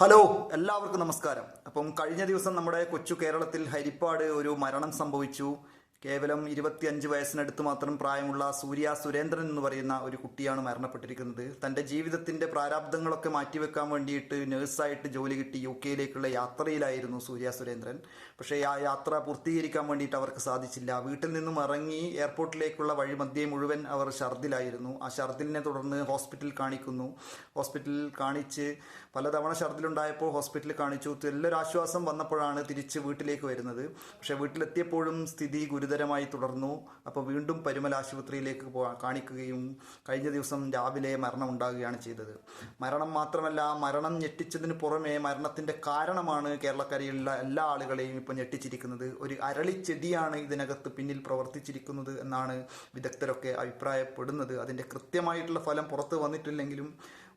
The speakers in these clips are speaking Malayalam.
ഹലോ എല്ലാവർക്കും നമസ്കാരം. അപ്പം കഴിഞ്ഞ ദിവസം നമ്മുടെ കൊച്ചു കേരളത്തിൽ ഹരിപ്പാട് ഒരു മരണം സംഭവിച്ചു. കേവലം ഇരുപത്തിയഞ്ച് വയസ്സിനടുത്ത് മാത്രം പ്രായമുള്ള സൂര്യ സുരേന്ദ്രൻ എന്ന് പറയുന്ന ഒരു കുട്ടിയാണ് മരണപ്പെട്ടിരിക്കുന്നത്. തന്റെ ജീവിതത്തിന്റെ പ്രാരാബ്ദങ്ങളൊക്കെ മാറ്റിവെക്കാൻ വേണ്ടിയിട്ട് നഴ്സായിട്ട് ജോലി കിട്ടി യു കെയിലേക്കുള്ള യാത്രയിലായിരുന്നു സൂര്യ സുരേന്ദ്രൻ. പക്ഷേ ആ യാത്ര പൂർത്തീകരിക്കാൻ വേണ്ടിയിട്ട് അവർക്ക് സാധിച്ചില്ല. വീട്ടിൽ നിന്നും ഇറങ്ങി എയർപോർട്ടിലേക്കുള്ള വഴിമധ്യേ മുഴുവൻ അവർ ഛർദിലായിരുന്നു. ആ ഛർദിലിനെ തുടർന്ന് ഹോസ്പിറ്റലിൽ കാണിക്കുന്നു. ഹോസ്പിറ്റലിൽ കാണിച്ച് പലതവണ ഛർദിലുണ്ടായപ്പോൾ ഹോസ്പിറ്റലിൽ കാണിച്ചു. തെല്ലൊരാശ്വാസം വന്നപ്പോഴാണ് തിരിച്ച് വീട്ടിലേക്ക് വരുന്നത്. പക്ഷേ വീട്ടിലെത്തിയപ്പോഴും സ്ഥിതി ഗുരുതരമായി തുടർന്നു. അപ്പോൾ വീണ്ടും പരുമൽ ആശുപത്രിയിലേക്ക് കാണിക്കുകയും കഴിഞ്ഞ ദിവസം രാവിലെ മരണം ഉണ്ടാകുകയാണ് ചെയ്തത്. മരണം മാത്രമല്ല മരണം ഞെട്ടിച്ചതിന് പുറമേ മരണത്തിന്റെ കാരണമാണ് കേരളക്കരയിലുള്ള എല്ലാ ആളുകളെയും ഇപ്പോൾ ഞെട്ടിച്ചിരിക്കുന്നത്. ഒരു അരളിച്ചെടിയാണ് ഇതിനകത്ത് പിന്നിൽ പ്രവർത്തിച്ചിരിക്കുന്നത് എന്നാണ് വിദഗ്ധരൊക്കെ അഭിപ്രായപ്പെടുന്നത്. അതിന്റെ കൃത്യമായിട്ടുള്ള ഫലം പുറത്ത് വന്നിട്ടില്ലെങ്കിലും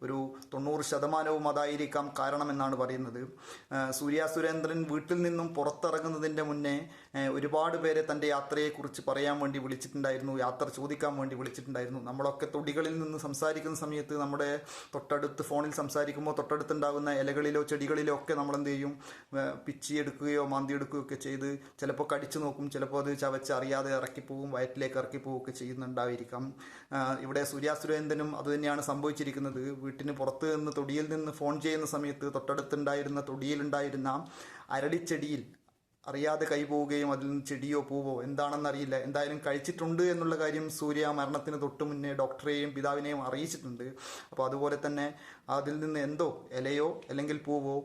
ഒരു തൊണ്ണൂറ് ശതമാനവും അതായിരിക്കാം കാരണമെന്നാണ് പറയുന്നത്. സൂര്യ സുരേന്ദ്രൻ വീട്ടിൽ നിന്നും പുറത്തിറങ്ങുന്നതിന്റെ മുന്നേ ഒരുപാട് പേരെ തന്റെ യാത്രയെക്കുറിച്ച് പറയാൻ വേണ്ടി വിളിച്ചിട്ടുണ്ടായിരുന്നു യാത്ര ചോദിക്കാൻ വേണ്ടി വിളിച്ചിട്ടുണ്ടായിരുന്നു. നമ്മളൊക്കെ തൊടികളിൽ നിന്ന് സംസാരിക്കുന്ന സമയത്ത് നമ്മുടെ തൊട്ടടുത്ത് ഫോണിൽ സംസാരിക്കുമ്പോൾ തൊട്ടടുത്തുണ്ടാകുന്ന ഇലകളിലോ ചെടികളിലോ ഒക്കെ നമ്മൾ എന്ത് ചെയ്യും മാന്തി എടുക്കുകയോ ഒക്കെ ചെയ്ത് ചിലപ്പോൾ കടിച്ചു നോക്കും ചിലപ്പോൾ അത് ചവച്ച് അറിയാതെ ഇറക്കിപ്പോവും വയറ്റിലേക്ക് ഇറക്കിപ്പോവുകയൊക്കെ ചെയ്യുന്നുണ്ടായിരിക്കാം. ഇവിടെ സൂര്യാസുരേന്ദ്രനും അതുതന്നെയാണ് സംഭവിച്ചിരിക്കുന്നത്. വീട്ടിന് പുറത്ത് നിന്ന് തൊടിയിൽ നിന്ന് ഫോൺ ചെയ്യുന്ന സമയത്ത് തൊട്ടടുത്തുണ്ടായിരുന്ന തൊടിയിലുണ്ടായിരുന്ന അരളിച്ചെടിയിൽ അറിയാതെ കൈപോവുകയും അതിൽ നിന്ന് ചെടിയോ പൂവോ എന്താണെന്നറിയില്ല എന്തായാലും കഴിച്ചിട്ടുണ്ട് എന്നുള്ള കാര്യം സൂര്യ മരണത്തിന് തൊട്ട് മുന്നേ ഡോക്ടറെയും പിതാവിനെയും അറിയിച്ചിട്ടുണ്ട്. അപ്പോൾ അതുപോലെ തന്നെ അതിൽ നിന്ന് എന്തോ ഇലയോ അല്ലെങ്കിൽ പൂവോ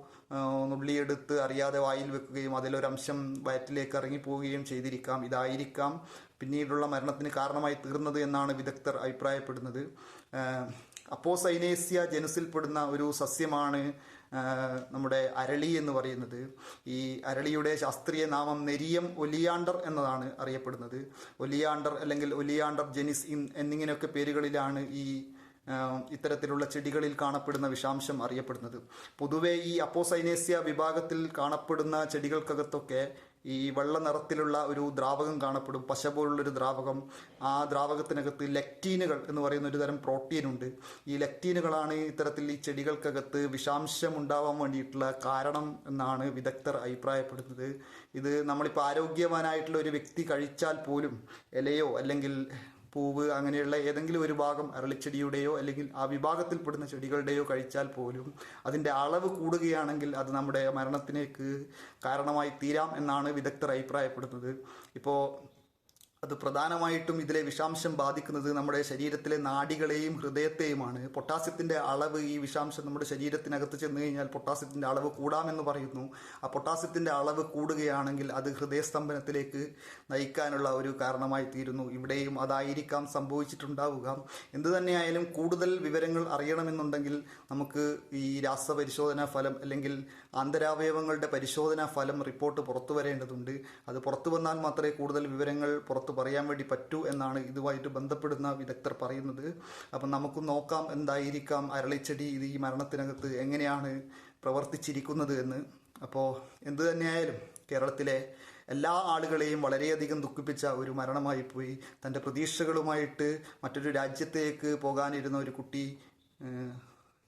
നുള്ളിയെടുത്ത് അറിയാതെ വായിൽ വെക്കുകയും അതിലൊരംശം വയറ്റിലേക്ക് ഇറങ്ങിപ്പോവുകയും ചെയ്തിരിക്കാം. ഇതായിരിക്കാം പിന്നീടുള്ള മരണത്തിന് കാരണമായി തീർന്നത് എന്നാണ് വിദഗ്ധർ അഭിപ്രായപ്പെടുന്നത്. അപ്പോസൈനേസ്യ ജനുസിൽപ്പെടുന്ന ഒരു സസ്യമാണ് നമ്മുടെ അരളി എന്ന് പറയുന്നത്. ഈ അരളിയുടെ ശാസ്ത്രീയ നാമം നെരിയം ഒലിയാണ്ടർ എന്നതാണ് അറിയപ്പെടുന്നത്. ഒലിയാണ്ടർ അല്ലെങ്കിൽ ഒലിയാണ്ടർ ജെനിസ് എന്നിങ്ങനെയൊക്കെ പേരുകളിലാണ് ഈ ഇത്തരത്തിലുള്ള ചെടികളിൽ കാണപ്പെടുന്ന വിഷാംശം അറിയപ്പെടുന്നത്. പൊതുവെ ഈ അപ്പോസൈനേസ്യ വിഭാഗത്തിൽ കാണപ്പെടുന്ന ചെടികൾക്കകത്തൊക്കെ ഈ വെള്ള നിറത്തിലുള്ള ഒരു ദ്രാവകം കാണപ്പെടും. പശ പോലുള്ളൊരു ദ്രാവകം. ആ ദ്രാവകത്തിനകത്ത് ലെക്റ്റീനുകൾ എന്ന് പറയുന്ന ഒരു തരം പ്രോട്ടീൻ ഉണ്ട്. ഈ ലെക്റ്റീനുകളാണ് ഇത്തരത്തിൽ ഈ ചെടികൾക്കകത്ത് വിഷാംശം ഉണ്ടാവാൻ വേണ്ടിയിട്ടുള്ള കാരണം എന്നാണ് വിദഗ്ധർ അഭിപ്രായപ്പെടുന്നത്. ഇത് നമ്മളിപ്പോൾ ആരോഗ്യവാനായിട്ടുള്ള ഒരു വ്യക്തി കഴിച്ചാൽ പോലും ഇലയോ അല്ലെങ്കിൽ പൂവ് അങ്ങനെയുള്ള ഏതെങ്കിലും ഒരു ഭാഗം അരളിച്ചെടിയുടെയോ അല്ലെങ്കിൽ ആ വിഭാഗത്തിൽപ്പെടുന്ന ചെടികളുടെയോ കഴിച്ചാൽ പോലും അതിന്റെ അളവ് കൂടുകയാണെങ്കിൽ അത് നമ്മുടെ മരണത്തിലേക്ക് കാരണമായി തീരാം എന്നാണ് വിദഗ്ധർ അഭിപ്രായപ്പെടുന്നത്. ഇപ്പോൾ അത് പ്രധാനമായിട്ടും ഇതിലെ വിഷാംശം ബാധിക്കുന്നത് നമ്മുടെ ശരീരത്തിലെ നാടികളെയും ഹൃദയത്തെയുമാണ്. പൊട്ടാസ്യത്തിന്റെ അളവ് ഈ വിഷാംശം നമ്മുടെ ശരീരത്തിനകത്ത് ചെന്ന് കഴിഞ്ഞാൽ പൊട്ടാസ്യത്തിന്റെ അളവ് കൂടാമെന്ന് പറയുന്നു. ആ പൊട്ടാസ്യത്തിന്റെ അളവ് കൂടുകയാണെങ്കിൽ അത് ഹൃദയസ്തംഭനത്തിലേക്ക് നയിക്കാനുള്ള ഒരു കാരണമായി തീരുന്നു. ഇവിടെയും അതായിരിക്കാം സംഭവിച്ചിട്ടുണ്ടാവുക. എന്തു തന്നെയായാലും കൂടുതൽ വിവരങ്ങൾ അറിയണമെന്നുണ്ടെങ്കിൽ നമുക്ക് ഈ രാസപരിശോധനാ ഫലം അല്ലെങ്കിൽ ആന്തരാവയവങ്ങളുടെ പരിശോധനാ ഫലം റിപ്പോർട്ട് പുറത്തു വരേണ്ടതുണ്ട്. അത് പുറത്തു വന്നാൽ മാത്രമേ കൂടുതൽ വിവരങ്ങൾ പുറത്തു പറയാൻ വേണ്ടി പറ്റൂ എന്നാണ് ഇതുമായിട്ട് ബന്ധപ്പെടുന്ന വിദഗ്ധർ പറയുന്നത്. അപ്പം നമുക്ക് നോക്കാം എന്തായിരിക്കാം അരളിച്ചെടി ഇത് ഈ മരണത്തിനകത്ത് എങ്ങനെയാണ് പ്രവർത്തിച്ചിരിക്കുന്നത് എന്ന്. അപ്പോൾ എന്തു തന്നെയായാലും കേരളത്തിലെ എല്ലാ ആളുകളെയും വളരെയധികം ദുഃഖിപ്പിച്ച ഒരു മരണമായി പോയി. തന്റെ പ്രതീക്ഷകളുമായിട്ട് മറ്റൊരു രാജ്യത്തേക്ക് പോകാനിരുന്ന ഒരു കുട്ടി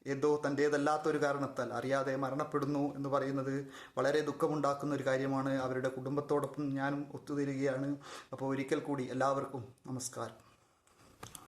ഏഹ്, തന്റേതല്ലാത്തൊരു കാരണത്താൽ അറിയാതെ മരണപ്പെടുന്നു എന്ന് പറയുന്നത് വളരെ ദുഃഖമുണ്ടാക്കുന്ന ഒരു കാര്യമാണ്. അവരുടെ കുടുംബത്തോടൊപ്പം ഞാനും ഒത്തുതരികയാണ്. അപ്പോൾ ഒരിക്കൽ കൂടി എല്ലാവർക്കും നമസ്കാരം.